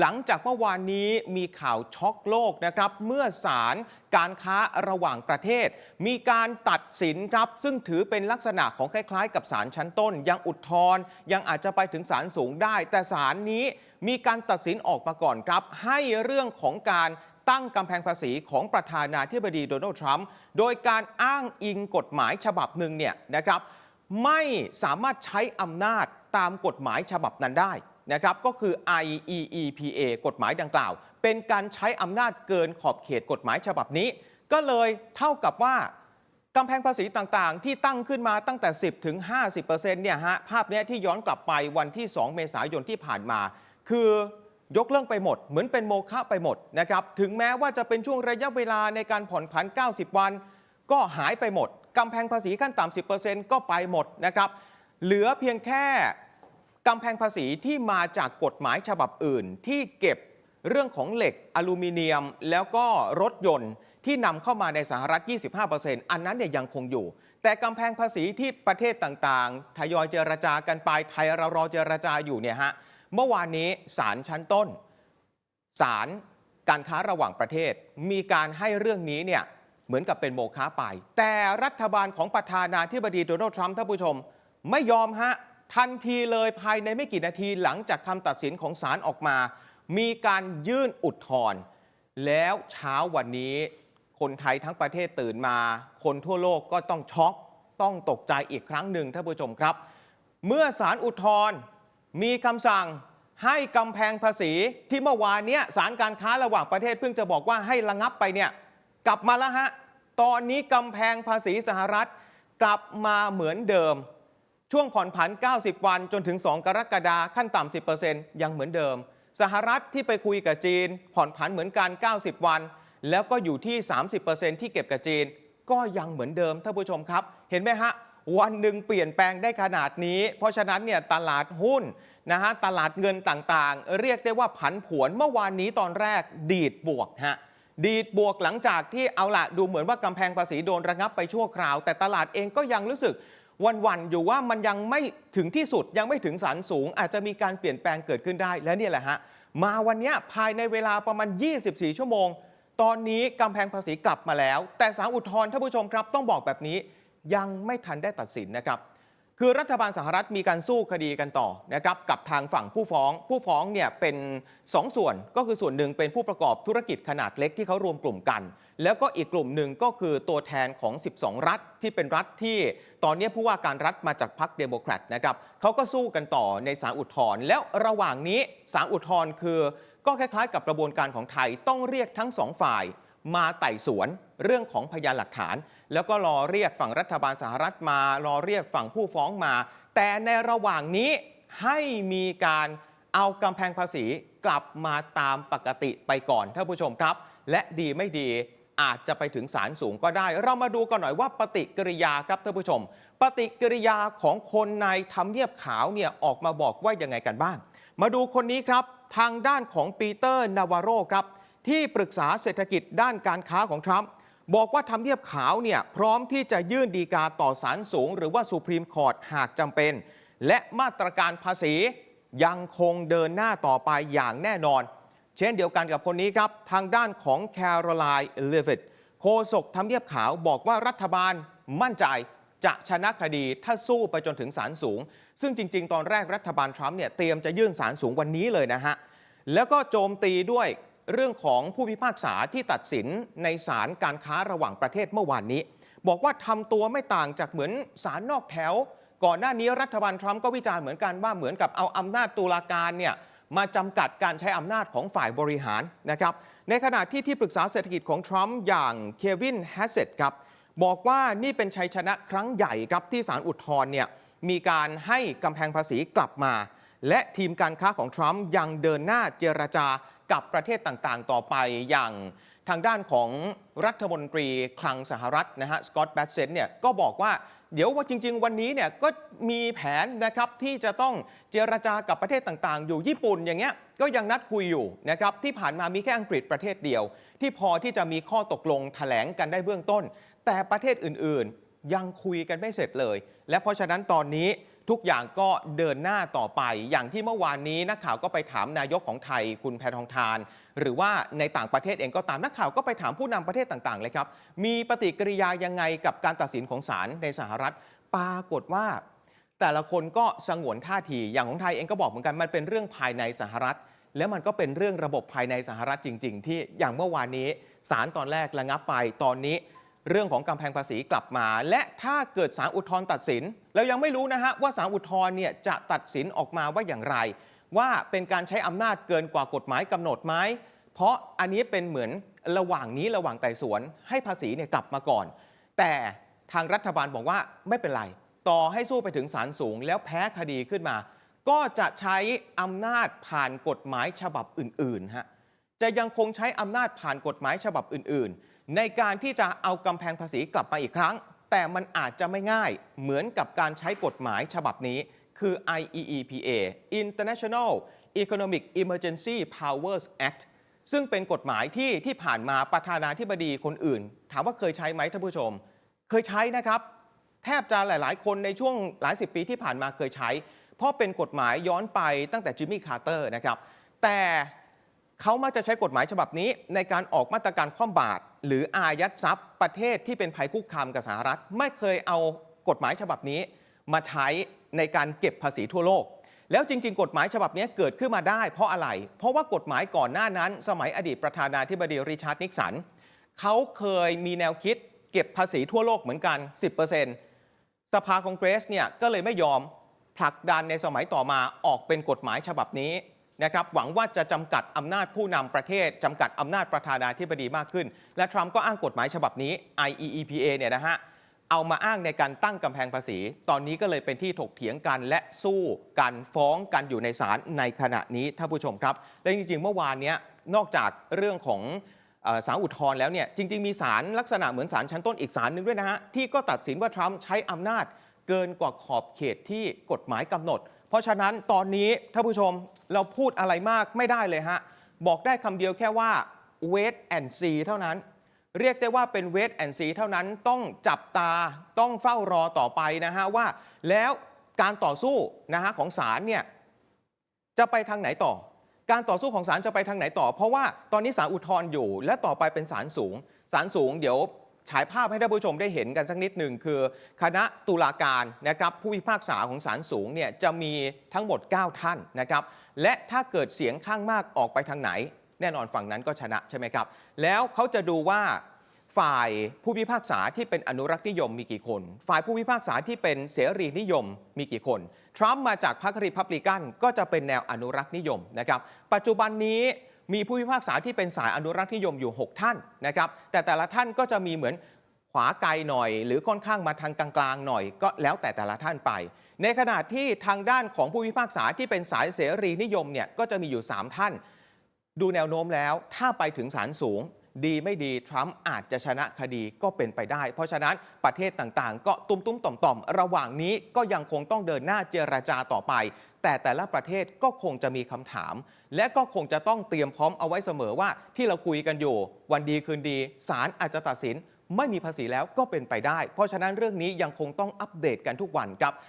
หลังจากเมื่อวานนี้มีข่าวช็อกโลกนะครับ เมื่อศาลการค้าระหว่างประเทศ มีการตัดสินครับ ซึ่งถือเป็นลักษณะของคล้ายๆ กับศาลชั้นต้น ยังอุทธรณ์ยังอาจจะไปถึงศาลสูงได้ แต่ศาลนี้มีการตัดสินออกมาก่อนครับ ให้เรื่องของการตั้งกำแพงภาษีของประธานาธิบดีโดนัลด์ทรัมป์โดยการอ้างอิงกฎหมายฉบับหนึ่งเนี่ยนะครับ ไม่สามารถใช้อำนาจตามกฎหมายฉบับนั้นได้ นะครับก็คือ IEEPA กฎหมายดังกล่าว เป็นการใช้อำนาจเกินขอบเขตกฎหมายฉบับนี้ ก็เลยเท่ากับว่ากำแพงภาษีต่างๆ ที่ตั้งขึ้นมาตั้งแต่ 10 ถึง 50%เนี่ยฮะภาพเนี้ยที่ย้อนกลับไปวันที่ 2 เมษายนที่ผ่านมา คือยกเลิกไปหมด เหมือนเป็นโมฆะไปหมดนะครับถึงแม้ว่าจะเป็นช่วงระยะเวลาในการผ่อนผัน 90 วัน ก็หายไปหมดกำแพงภาษีขั้นต่ำ10%ก็ไปหมดนะครับเหลือเพียงแค่ กำแพงภาษีที่มาจากกฎหมายฉบับอื่น ที่เก็บเรื่องของเหล็กอลูมิเนียม แล้วก็รถยนต์ที่นำเข้ามาในสหรัฐ 25%อันนั้นเนี่ยยังคงอยู่ แต่กำแพงภาษีที่ประเทศต่างๆ ทยอยเจรจากันไปไทยเรารอเจรจาอยู่เนี่ยฮะเมื่อวานนี้ศาลชั้นต้นศาลการค้าระหว่างประเทศ มีการให้เรื่องนี้เนี่ยเหมือนกับเป็นโมฆะไป แต่รัฐบาลของประธานาธิบดีโดนัลด์ทรัมป์ท่านผู้ชม ไม่ยอมฮะ ทันทีเลยภายในไม่กี่นาทีหลังจากคำตัดสินของศาลออกมา มีการยื่นอุทธรณ์แล้วเช้าวันนี้คนไทยทั้งประเทศตื่นมา คนทั่วโลกก็ต้องช็อกต้องตกใจอีกครั้งหนึ่งท่านผู้ชมครับ เมื่อศาลอุทธรณ์มีคำสั่งให้กำแพงภาษีที่เมื่อวานเนี้ยศาลการค้าระหว่างประเทศเพิ่งจะบอกว่าให้ระงับไปเนี่ยกลับมาแล้วฮะ ตอนนี้กำแพงภาษีสหรัฐ กลับมาเหมือนเดิม ช่วงผ่อนผัน 90 วันจนถึง 2 กรกฎาคมขั้นต่ำ 10%ยังเหมือนเดิม สหรัฐที่ไปคุยกับจีน ผ่อนผันเหมือนกัน 90 วัน แล้วก็อยู่ที่ 30%ที่เก็บกับจีน ก็ยังเหมือนเดิมท่านผู้ชมครับ เห็นไหมฮะ วันหนึ่งเปลี่ยนแปลงได้ขนาดนี้ เพราะฉะนั้นเนี่ยตลาดหุ้นนะฮะตลาดเงินต่างๆ เรียกได้ว่าผันผวนเมื่อวานนี้ตอนแรกดีดบวกฮะดีดบวกหลังจากที่เอาละดูเหมือนว่ากำแพงภาษีโดนระงับไปชั่วคราว แต่ตลาดเองก็ยังรู้สึก วันๆอยู่ว่ามันยังไม่ถึงที่สุดยังไม่ถึงสารสูง อาจจะมีการเปลี่ยนแปลงเกิดขึ้นได้และนี่แหละฮะมาวันนี้ภายในเวลาประมาณ 24 ชั่วโมง ตอนนี้กำแพงภาษีกลับมาแล้ว แต่สารอุทธรณ์ท่านผู้ชมครับ ต้องบอกแบบนี้ยังไม่ทันได้ตัดสินนะครับ คือรัฐบาลสหรัฐมีการสู้คดีกันต่อนะครับกับทางฝั่งผู้ฟ้อง ผู้ฟ้องเนี่ยเป็น 2 ส่วนก็คือส่วนหนึ่งเป็นผู้ประกอบธุรกิจขนาดเล็กที่เขารวมกลุ่มกัน แล้วก็อีกกลุ่มหนึ่งก็คือตัวแทนของ 12 รัฐที่เป็นรัฐที่ตอนนี้ผู้ว่าการรัฐมาจากพรรคเดโมแครตนะครับเขาก็สู้กันต่อในศาลอุทธรณ์แล้วระหว่างนี้ศาลอุทธรณ์คือ ก็คล้ายๆ กับกระบวนการของไทยต้องเรียกทั้งสองฝ่ายมาไต่สวน เรื่องของพยานหลักฐาน แล้วก็รอเรียกฝั่งรัฐบาลสหรัฐมารอเรียกฝั่งผู้ฟ้องมา แต่ในระหว่างนี้ให้มีการเอากำแพงภาษีกลับมาตามปกติไปก่อนท่านผู้ชมครับ และดีไม่ดีอาจจะไปถึงศาลสูงก็ได้ เรามาดูกันหน่อยว่าปฏิกิริยาครับท่านผู้ชม ปฏิกิริยาของคนในทำเนียบขาวเนี่ยออกมาบอกว่ายังไงกันบ้าง มาดูคนนี้ครับ ทางด้านของปีเตอร์นาวาโรครับ ที่ปรึกษาเศรษฐกิจด้านการค้าของทรัมป์ บอกว่าทำเนียบขาวเนี่ยพร้อมที่จะยื่นดีกาต่อศาลสูง หรือว่าสุพรีมคอร์ทหากจำเป็น และมาตรการภาษียังคงเดินหน้าต่อไปอย่างแน่นอน เช่นเดียวกันกับคนนี้ครับ ทางด้านของแคโรไลน์เลวิตโฆษกทำเนียบขาวบอกว่ารัฐบาลมั่นใจจะชนะคดีถ้าสู้ไปจนถึงศาลสูง ซึ่งจริง ๆ ตอนแรกรัฐบาลทรัมป์เนี่ยเตรียมจะยื่นศาลสูงวันนี้เลยนะฮะแล้วก็โจมตีด้วย เรื่องของผู้พิพากษาที่ตัดสินในศาลการค้าระหว่างประเทศเมื่อวานนี้ บอกว่าทำตัวไม่ต่างจากเหมือนศาลนอกแถว ก่อนหน้านี้รัฐบาลทรัมป์ก็วิจารณ์เหมือนกันว่าเหมือนกับเอาอำนาจตุลาการเนี่ยมาจำกัดการใช้อำนาจของฝ่ายบริหารนะครับในขณะที่ที่ปรึกษาเศรษฐกิจของทรัมป์อย่างเควินแฮสเซตครับบอกว่านี่เป็นชัยชนะครั้งใหญ่ครับที่ศาลอุทธรณ์เนี่ยมีการให้กำแพงภาษีกลับมา และทีมการค้าของทรัมป์ยังเดินหน้าเจรจา กับประเทศต่างๆ ต่อไปอย่างทางด้านของรัฐมนตรีคลังสหรัฐนะฮะสกอตแบทเซนเนี่ยก็บอกว่าเดี๋ยวว่าจริง ๆ วันนี้เนี่ยก็มีแผนนะครับที่จะต้องเจรจากับประเทศต่างๆ อยู่ญี่ปุ่นอย่างเงี้ยก็ยังนัดคุยอยู่นะครับที่ผ่านมามีแค่อังกฤษประเทศเดียว ที่พอที่จะมีข้อตกลงแถลงกันได้เบื้องต้น แต่ประเทศอื่นๆ ยังคุยกันไม่เสร็จเลย และเพราะฉะนั้นตอนนี้ ทุกอย่างก็เดินหน้าต่อไป อย่างที่เมื่อวานนี้นักข่าวก็ไปถามนายกของไทยคุณแพทองทาน หรือว่าในต่างประเทศเองก็ตามนักข่าวก็ไปถามผู้นำประเทศต่างๆเลยครับ มีปฏิกิริยายังไงกับการตัดสินของศาลในสหรัฐปรากฏว่า แต่ละคนก็สงวนท่าทีอย่างของไทยเองก็บอกเหมือนกันมันเป็นเรื่องภายในสหรัฐ แล้วมันก็เป็นเรื่องระบบภายในสหรัฐจริง ๆ ที่อย่างเมื่อวานนี้ศาลตอนแรกระงับไปตอนนี้ เรื่องของกำแพงภาษีกลับมา และถ้าเกิดศาลอุทธรณ์ตัดสิน เรายังไม่รู้นะฮะว่าศาลอุทธรณ์เนี่ยจะตัดสินออกมาว่าอย่างไร ว่าเป็นการใช้อำนาจเกินกว่ากฎหมายกำหนดไหมเพราะอันนี้เป็นเหมือนระหว่างนี้ระหว่างไต่สวน ให้ภาษีเนี่ยกลับมาก่อน แต่ทางรัฐบาลบอกว่าไม่เป็นไร ต่อให้สู้ไปถึงศาลสูง แล้วแพ้คดีขึ้นมา ก็จะใช้อำนาจผ่านกฎหมายฉบับอื่นๆฮะจะยังคงใช้อำนาจผ่านกฎหมายฉบับอื่นๆ ในการที่จะเอากำแพงภาษีกลับมาอีกครั้ง แต่มันอาจจะไม่ง่ายเหมือนกับการใช้กฎหมายฉบับนี้ คือ IEEPA International Economic Emergency Powers Act ซึ่งเป็นกฎหมายที่ที่ผ่านมาประธานาธิบดีคนอื่น ถามว่าเคยใช้ไหมท่านผู้ชม เคยใช้นะครับ แทบจะหลาย ๆ คนในช่วงหลายสิบปีที่ผ่านมาเคยใช้ เพราะเป็นกฎหมายย้อนไปตั้งแต่จิมมี่คาร์เตอร์นะครับแต่ เขามักจะใช้กฎหมายฉบับนี้ ในการออกมาตรการคว่ำบาตรหรืออายัดทรัพย์ ประเทศที่เป็นภัยคุกคามกับสหรัฐ ไม่เคยเอากฎหมายฉบับนี้ มาใช้ในการเก็บภาษีทั่วโลก แล้วจริง ๆ กฎหมายฉบับนี้เกิดขึ้นมาได้ เพราะอะไร เพราะว่ากฎหมายก่อนหน้านั้น สมัยอดีตประธานาธิบดีริชาร์ดนิกสันเขาเคยมีแนวคิดเก็บภาษีทั่วโลกเหมือนกัน 10%สภาคองเกรสเนี่ยก็เลยไม่ยอมผลักดันในสมัยต่อมาออกเป็นกฎหมายฉบับนี้ นะครับหวังว่าจะจำกัดอำนาจผู้นำประเทศจำกัดอำนาจประธานาธิบดีมากขึ้น และทรัมป์ก็อ้างกฎหมายฉบับนี้ IEEPA เนี่ยนะฮะเอามาอ้างในการตั้งกำแพงภาษี ตอนนี้ก็เลยเป็นที่ถกเถียงกันและสู้กันฟ้องกันอยู่ในศาลในขณะนี้ท่านผู้ชมครับ และจริง ๆ เมื่อวานนี้นอกจากเรื่องของเอ่อศาลอุทธรณ์แล้วเนี่ยจริง ๆ มีศาลลักษณะเหมือนศาลชั้นต้นอีกศาลหนึ่งด้วยนะฮะที่ก็ตัดสินว่าทรัมป์ใช้อำนาจเกินกว่าขอบเขตที่กฎหมายกำหนด ราะฉะนั้นตอนนี้ท่านผู้ชมเราพูดอะไรมากไม่ได้เลยฮะ บอกได้คำเดียวแค่ว่า wait and see เท่านั้น เรียกได้ว่าเป็น wait and see เท่านั้นต้องจับตาต้องเฝ้ารอต่อไปนะฮะว่า แล้วการต่อสู้นะฮะของศาลเนี่ยจะไปทางไหนต่อ การต่อสู้ของศาลจะไปทางไหนต่อ เพราะว่าตอนนี้ศาลอุทธรณ์อยู่ และต่อไปเป็นศาลสูงศาลสูงเดี๋ยว ฉายภาพให้ท่านผู้ชมได้เห็นกันสักนิดหนึ่งคือ คณะตุลาการนะครับผู้พิพากษาของศาลสูงเนี่ยจะมีทั้งหมด 9 ท่านนะครับและถ้าเกิดเสียงข้างมากออกไปทางไหน แน่นอนฝั่งนั้นก็ชนะใช่ไหมครับแล้วเขาจะดูว่าฝ่ายผู้พิพากษาที่เป็นอนุรักษ์นิยมมีกี่คน ฝ่ายผู้พิพากษาที่เป็นเสรีนิยมมีกี่คน ทรัมป์มาจากพรรครีพับลิกันก็จะเป็นแนวอนุรักษ์นิยมนะครับ ปัจจุบันนี้ มีผู้พิพากษาที่เป็นสายอนุรักษ์นิยมอยู่ 6 ท่านนะครับ แต่แต่ละท่านก็จะมีเหมือนขวาไกลหน่อย หรือค่อนข้างมาทางกลางๆหน่อย ก็แล้วแต่แต่ละท่านไป ในขณะที่ทางด้านของผู้พิพากษาที่เป็นสายเสรีนิยมเนี่ยก็จะมีอยู่ 3 ท่าน ดูแนวโน้มแล้ว ถ้าไปถึงศาลสูง ดีไม่ดี ทรัมป์อาจจะชนะคดีก็เป็นไปได้ เพราะฉะนั้นประเทศต่างๆ ก็ตุ้มตุ้มต่อมต่อมๆระหว่างนี้ก็ยังคงต้องเดินหน้าเจรจาต่อไป แต่แต่ละประเทศก็คงจะมีคำถาม และก็คงจะต้องเตรียมพร้อมเอาไว้เสมอว่าที่เราคุยกันอยู่ วันดีคืนดีศาลอาจจะตัดสิน ไม่มีภาษีแล้วก็เป็นไปได้ เพราะฉะนั้นเรื่องนี้ยังคงต้องอัปเดตกันทุกวันครับ